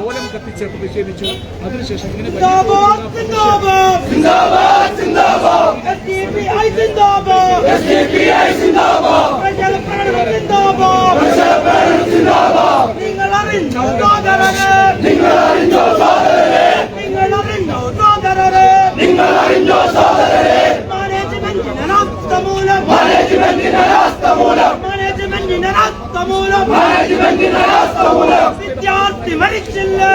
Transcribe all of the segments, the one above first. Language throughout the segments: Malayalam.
കോലം കത്തിച്ച് പ്രതിഷേധിച്ചു അതിനുശേഷം ഇങ്ങനെ നിങ്ങൾ അറിഞ്ഞോ സോദരരെ നിങ്ങൾ അറിഞ്ഞോ സോദരരെ നിങ്ങൾ അറിഞ്ഞോ സോദരരെ നിങ്ങൾ അറിഞ്ഞോ സോദരരെ മാനേജ്മെന്റിന്റെ രാസ്തമൂലം മാനേജ്മെന്റിന്റെ രാസ്തമൂലം മാനേജ്മെന്റിന്റെ രാസ്തമൂലം മാനേജ്മെന്റിന്റെ വിദ്യാർത്ഥി മരിച്ചില്ലേ.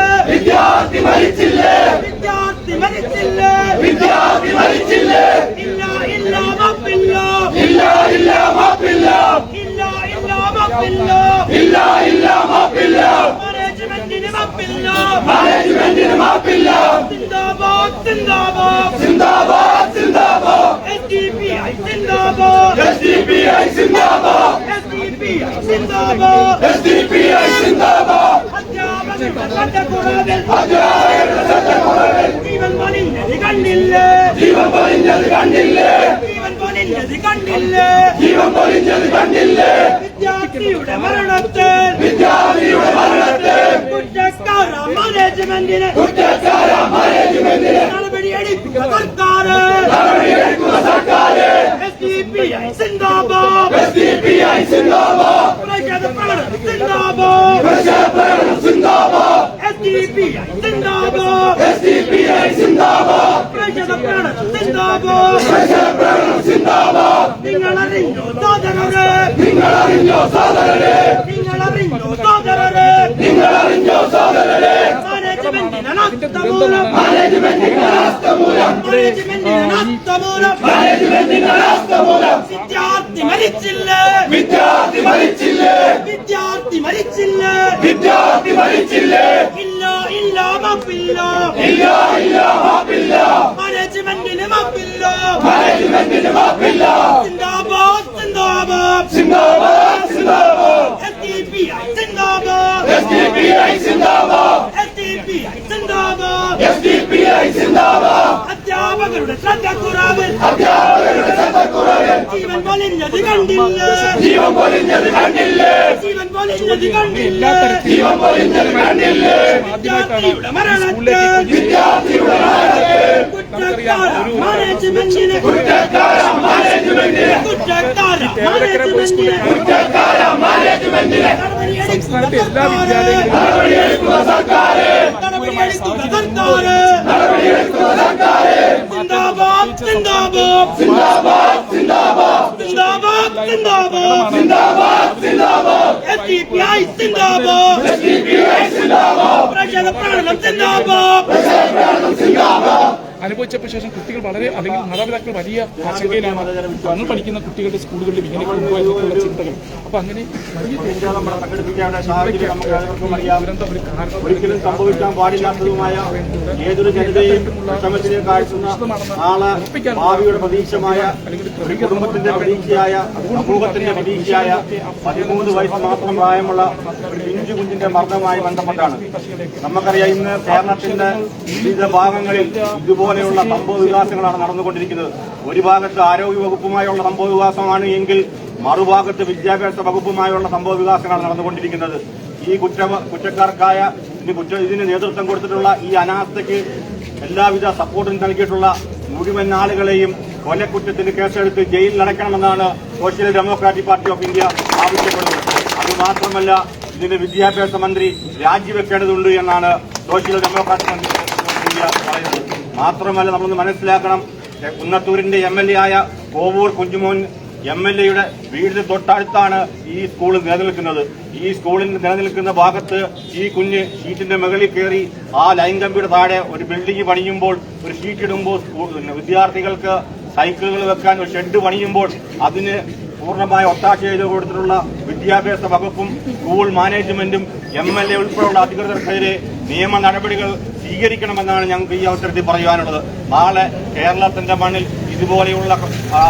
മാനേജ്മെന്റിന് മാപ്പില്ല. സിന്ദാബാദ് സിന്ദാബാദ്. സിന്ദാബാദ് സിന്ദാബാദ്. എസ് ഡി പി ഐ സിന്ദാബാദ്. എസ് ഡി പി ഐ സിന്ദാബാദ്. എസ് ഡി പി ഐ സിന്ദാബാദ്. എസ് ഡി പി ഐ സിന്ദാബാദ്. അധ്യാപകരുടെ ചട്ടക്കൂടാതെ അധ്യാപകരുടെ ചട്ടക്കൂടലിൽ ജീവൻ പൊലിഞ്ഞത് കണ്ടില്ലേ? ജീവൻ പൊലിഞ്ഞത് കണ്ടില്ലേ ജീവൻ പൊലിഞ്ഞത് കണ്ടില്ലേ? ജീവൻ പൊലിഞ്ഞത് കണ്ടില്ലേ വിദ്യാർത്ഥിയുടെ മരണത്തിൽ കുറ്റക്കാര മാനേജ്മെന്റിന് നടപടിയെടുക്കുക സർക്കാർ എസ് ഡി പി ഐ സിന്ദാബാദ് എസ് ഡി പി ഐ സിന്ദാബാദ് പ്രജാത പ്രകടനം സിന്ദാബാദ് പ്രജാഭരണം സിന്ദാബാദ് എസ് ഡി പി ഐ സിന്ദാബാദ് എസ് ഡി പി ഐ സിന്ദാബാദ് പ്രജാത പ്രകടനം സിന്ദാബാദ് പ്രജാഭരണം സിന്ദാബാദ് നിങ്ങൾ അറിഞ്ഞോ സോദരരെ നിങ്ങൾ അറിഞ്ഞോ സോദരരെ നിങ്ങൾ അറിഞ്ഞോ സോദരരെ നിങ്ങൾ അറിഞ്ഞോ സോദരരെ മാനേജ്മെന്റിന് അനാസ്ഥമൂലം മാനേജ്മെന്റിന് അനാസ്ഥ മൂലം മാനേജ്മെന്റിന് അനാസ്ഥമൂലം മാനേജ്മെന്റിന് അനാസ്ഥ മൂലം വിദ്യാർത്ഥി മരിച്ചില്ലേ. വിദ്യാർത്ഥി മരിച്ചില്ലേ. വിദ്യാർത്ഥി മരിച്ചില്ലേ. വിദ്യാർത്ഥി മരിച്ചില്ലേ. ഇല്ല ഇല്ല മാപ്പില്ല. ഇല്ല ഇല്ല മാപ്പില്ല. മാനേജ്മെന്റിന് മാപ്പില്ല. മാനേജ്മെന്റിന് മാപ്പില്ല. സിന്ദാബാദ് സിന്ദാബാദ്. സിന്ദാബാദ് സിന്ദാബാദ് എസ് ഡി പി ഐ സിന്ദാബാദ് എസ് ഡി പി ഐ സിന്ദാബാദ് എസ് ഡി പി ഐ സിന്ദാബാദ് എസ് ഡി പി ഐ സിന്ദാബാദ് ചട്ടക്കൂടലിൽ ജീവൻ പൊലിഞ്ഞത് കണ്ടില്ലേ. ജീവൻ പൊലിഞ്ഞത് കണ്ടില്ലേ. ജീവൻ പൊലിഞ്ഞത് കണ്ടില്ലേ ജീവൻ പൊലിഞ്ഞത് കണ്ടില്ലേ വിദ്യാർത്ഥിയുടെ മരണത്തെ വിദ്യാർത്ഥിയുടെ മരണത്തെ കുറ്റക്കാര മാനേജ്മെന്റിന് കുറ്റക്കാര മാനേജ്മെന്റിന് കുറ്റക്കാര മാനേജ്മെന്റിന് കുറ്റക്കാര മാനേജ്മെന്റിന് സംസ്ഥാനത്തെ എല്ലാ വിദ്യാലയങ്ങളിലും നടപടിയെടുക്കുന്ന നടപടിയെടുക്കുക സിന്ദാബാദ് സിന്ദാബാദ്. എസ്ഡിപിഐ സിന്ദാബാദ്. എസ്ഡിപിഐ സിന്ദാബാദ്. പ്രജാപ്രാണനം സിന്ദാബാദ്. പ്രജാപ്രാണനം സിന്ദാബാദ്. അനുഭവിച്ചപ്പോൾ ശേഷം കുട്ടികൾ വളരെ അല്ലെങ്കിൽ മാതാപിതാക്കൾ വലിയ ആശങ്കയിലാണ്. തങ്ങൾ പഠിക്കുന്ന കുട്ടികളുടെ സ്കൂളുകളിൽ ഇങ്ങനെ കൊണ്ടുപോയെന്നുള്ള ചിന്തകൾ. അപ്പൊ അങ്ങനെ വലിയ ഒരു ഏതൊരു ജനതയും നാളെ ഭാവിയുടെ പ്രതീക്ഷമായ ഒരു കുടുംബത്തിന്റെ പ്രതീക്ഷയായ പ്രതീക്ഷയായ പതിമൂന്ന് വയസ്സ് മാത്രം പ്രായമുള്ള ഒരു കുഞ്ഞിന്റെ മരണവുമായി ബന്ധപ്പെട്ടാണ്. നമുക്കറിയാം ഇന്ന് കേരളത്തിന്റെ വിവിധ ഭാഗങ്ങളിൽ ഇതുപോലെയുള്ള സംഭവ വികാസങ്ങളാണ് നടന്നുകൊണ്ടിരിക്കുന്നത്. ഒരു ഭാഗത്ത് ആരോഗ്യ വകുപ്പുമായുള്ള സംഭവ വികാസമാണ് എങ്കിൽ മറുഭാഗത്ത് വിദ്യാഭ്യാസ വകുപ്പുമായുള്ള സംഭവവികാസങ്ങളാണ് നടന്നുകൊണ്ടിരിക്കുന്നത്. ഈ കുറ്റ കുറ്റക്കാർക്കായ ഇതിന് നേതൃത്വം കൊടുത്തിട്ടുള്ള ഈ അനാസ്ഥയ്ക്ക് എല്ലാവിധ സപ്പോർട്ടും നൽകിയിട്ടുള്ള മുഴുവൻ ആളുകളെയും കൊലക്കുറ്റത്തിന് കേസെടുത്ത് ജയിലിൽ അടയ്ക്കണമെന്നാണ് social democratic party of India ആവശ്യപ്പെടുന്നത്. അതുമാത്രമല്ല ഇതിന് വിദ്യാഭ്യാസ മന്ത്രി രാജിവെക്കേണ്ടതുണ്ട് എന്നാണ് സോഷ്യൽ ഡെമോക്രാറ്റിക് ഓഫ് ഇന്ത്യ പറയുന്നത്. മാത്രമല്ല നമ്മളൊന്ന് മനസ്സിലാക്കണം കുന്നത്തൂരിന്റെ എം എൽ എ ആയ കോവൂർ കുഞ്ചുമോൻ എം എൽ എയുടെ വീടിന് തൊട്ടടുത്താണ് ഈ സ്കൂൾ നിലനിൽക്കുന്നത്. ഈ സ്കൂളിൽ നിലനിൽക്കുന്ന ഭാഗത്ത് ഈ കുഞ്ഞ് ഷീറ്റിന്റെ മുകളിൽ കയറി ആ ലൈൻ കമ്പിയുടെ താഴെ ഒരു ബിൽഡിംഗ് പണിയുമ്പോൾ ഒരു ഷീറ്റ് ഇടുമ്പോൾ വിദ്യാർത്ഥികൾക്ക് സൈക്കിളുകൾ വെക്കാൻ ഒരു ഷെഡ് പണിയുമ്പോൾ അതിന് പൂർണമായ ഒത്താശ ചെയ്ത് കൊടുത്തിട്ടുള്ള വിദ്യാഭ്യാസ വകുപ്പും സ്കൂൾ മാനേജ്മെന്റും എം എൽ എ ഉൾപ്പെടെയുള്ള അധികൃതർക്കെതിരെ നിയമ നടപടികൾ സ്വീകരിക്കണമെന്നാണ് ഞങ്ങൾക്ക് ഈ അവസരത്തിൽ പറയുവാനുള്ളത്. നാളെ കേരളത്തിന്റെ മണ്ണിൽ ഇതുപോലെയുള്ള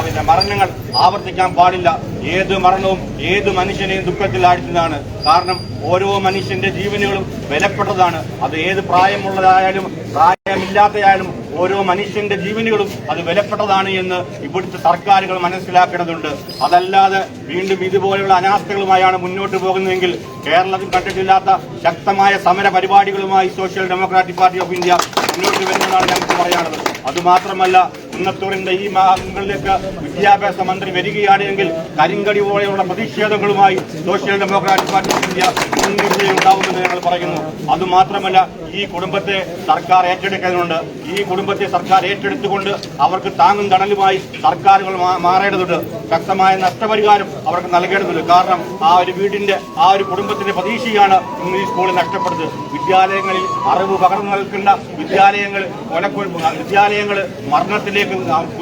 പിന്നെ മരണങ്ങൾ ആവർത്തിക്കാൻ പാടില്ല. ഏത് മരണവും ഏത് മനുഷ്യനെയും ദുഃഖത്തിൽ ആഴ്ത്തുന്നതാണ്. കാരണം ഓരോ മനുഷ്യന്റെ ജീവനുകളും വിലപ്പെട്ടതാണ്. അത് ഏത് പ്രായമുള്ളതായാലും പ്രായമില്ലാത്തയായാലും ഓരോ മനുഷ്യന്റെ ജീവനുകളും അത് വിലപ്പെട്ടതാണ് എന്ന് ഇവിടുത്തെ സർക്കാരുകൾ മനസ്സിലാക്കേണ്ടതുണ്ട്. അതല്ലാതെ വീണ്ടും ഇതുപോലെയുള്ള അനാസ്ഥകളുമായാണ് മുന്നോട്ട് പോകുന്നതെങ്കിൽ കേരളത്തിൽ കണ്ടിട്ടില്ലാത്ത ശക്തമായ സമര പരിപാടികളുമായി social democratic party of India മുന്നോട്ട് വരുന്നതാണ് ഞങ്ങൾക്ക് പറയാനുള്ളത്. അതുമാത്രമല്ല കുന്നത്തൂരിന്റെ ഈ മാസങ്ങളിലേക്ക് വിദ്യാഭ്യാസ മന്ത്രി വരികയാണെങ്കിൽ കരിങ്കടി പോലെയുള്ള പ്രതിഷേധങ്ങളുമായി social democratic party of India ഉണ്ടാവുമെന്ന് ഞങ്ങൾ പറയുന്നു. അതുമാത്രമല്ല ഈ കുടുംബത്തെ സർക്കാർ ഏറ്റെടുക്കുന്നുണ്ട് ഈ കുടുംബത്തെ സർക്കാർ ഏറ്റെടുത്തുകൊണ്ട് അവർക്ക് താങ്ങും തണലുമായി സർക്കാരുകൾ മാറേണ്ടതുണ്ട്. ശക്തമായ നഷ്ടപരിഹാരം അവർക്ക് നൽകേണ്ടതുണ്ട്. കാരണം ആ ഒരു വീടിന്റെ ആ ഒരു കുടുംബത്തിന്റെ പ്രതീക്ഷയാണ് ഇന്ന് ഈ സ്കൂളിൽ നഷ്ടപ്പെടുന്നത്. വിദ്യാലയങ്ങളിൽ അറിവ് പകർന്നു നൽകേണ്ട വിദ്യാലയങ്ങൾ കൊലക്കൊ വിദ്യാലയങ്ങൾ മരണത്തിലേക്ക്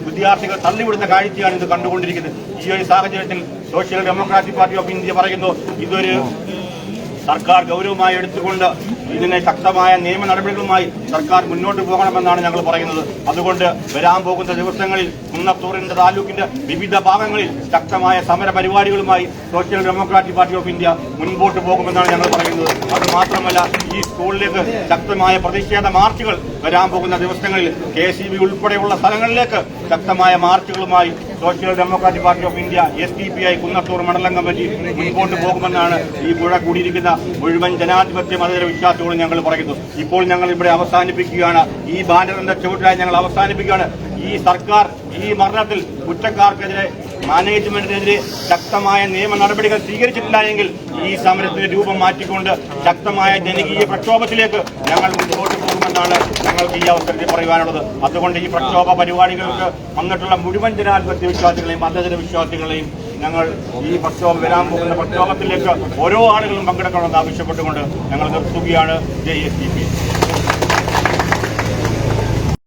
വിദ്യാർത്ഥികൾ തള്ളിവിടുന്ന കാഴ്ചയാണ് ഇത് കണ്ടുകൊണ്ടിരിക്കുന്നത്. ഈ ഒരു സാഹചര്യത്തിൽ social democratic party of India പറയുന്നു ഇതൊരു സർക്കാർ ഗൗരവമായി എടുത്തുകൊണ്ട് ഇതിനെ ശക്തമായ നിയമ നടപടികളുമായി സർക്കാർ മുന്നോട്ട് പോകണമെന്നാണ് ഞങ്ങൾ പറയുന്നത്. അതുകൊണ്ട് വരാൻ പോകുന്ന ദിവസങ്ങളിൽ കുന്നത്തൂറിന്റെ താലൂക്കിന്റെ വിവിധ ഭാഗങ്ങളിൽ ശക്തമായ സമര പരിപാടികളുമായി social democratic party of India മുൻപോട്ട് പോകുമെന്നാണ് ഞങ്ങൾ പറയുന്നത്. അത് മാത്രമല്ല ഈ സ്കൂളിലേക്ക് ശക്തമായ പ്രതിഷേധ മാർച്ചുകൾ വരാൻ പോകുന്ന ദിവസങ്ങളിൽ കെ ഉൾപ്പെടെയുള്ള സ്ഥലങ്ങളിലേക്ക് ശക്തമായ മാർച്ചുകളുമായി social democratic party of India S D P I Kunnathur മണ്ഡലം കമ്മിറ്റി മുൻപോട്ട് പോകുമെന്നാണ് ഈ പുഴ കൂടിയിരിക്കുന്ന മുഴുവൻ ജനാധിപത്യ മതേതര വിശ്വാസികളും ഞങ്ങൾ പറയുന്നു ഇപ്പോൾ ഞങ്ങൾ ഇവിടെ അവസാനിപ്പിക്കുകയാണ്. ഈ ബാനറിന്റെ ചുവട്ടിലായി ഞങ്ങൾ അവസാനിപ്പിക്കുകയാണ്. ഈ സർക്കാർ ഈ മരണത്തിൽ കുറ്റക്കാർക്കെതിരെ മാനേജ്മെന്റിനെതിരെ ശക്തമായ നിയമ നടപടികൾ സ്വീകരിച്ചിട്ടില്ല എങ്കിൽ ഈ സമരത്തിന്റെ രൂപം മാറ്റിക്കൊണ്ട് ശക്തമായ ജനകീയ പ്രക്ഷോഭത്തിലേക്ക് ഞങ്ങൾ മുന്നോട്ട് പോകുമെന്നാണ് ഞങ്ങൾക്ക് ഈ അവസരത്തിൽ പറയുവാനുള്ളത്. അതുകൊണ്ട് ഈ പ്രക്ഷോഭ പരിപാടികൾക്ക് വന്നിട്ടുള്ള മുഴുവൻ ജനാധിപത്യ വിശ്വാസികളെയും മതജന വിശ്വാസികളെയും ഞങ്ങൾ ഈ പ്രക്ഷോഭം വരാൻ പോകുന്ന പ്രക്ഷോഭത്തിലേക്ക് ഓരോ ആളുകളും പങ്കെടുക്കണമെന്ന് ആവശ്യപ്പെട്ടുകൊണ്ട് ഞങ്ങൾ നിർത്തുകയാണ് ജെ എസ്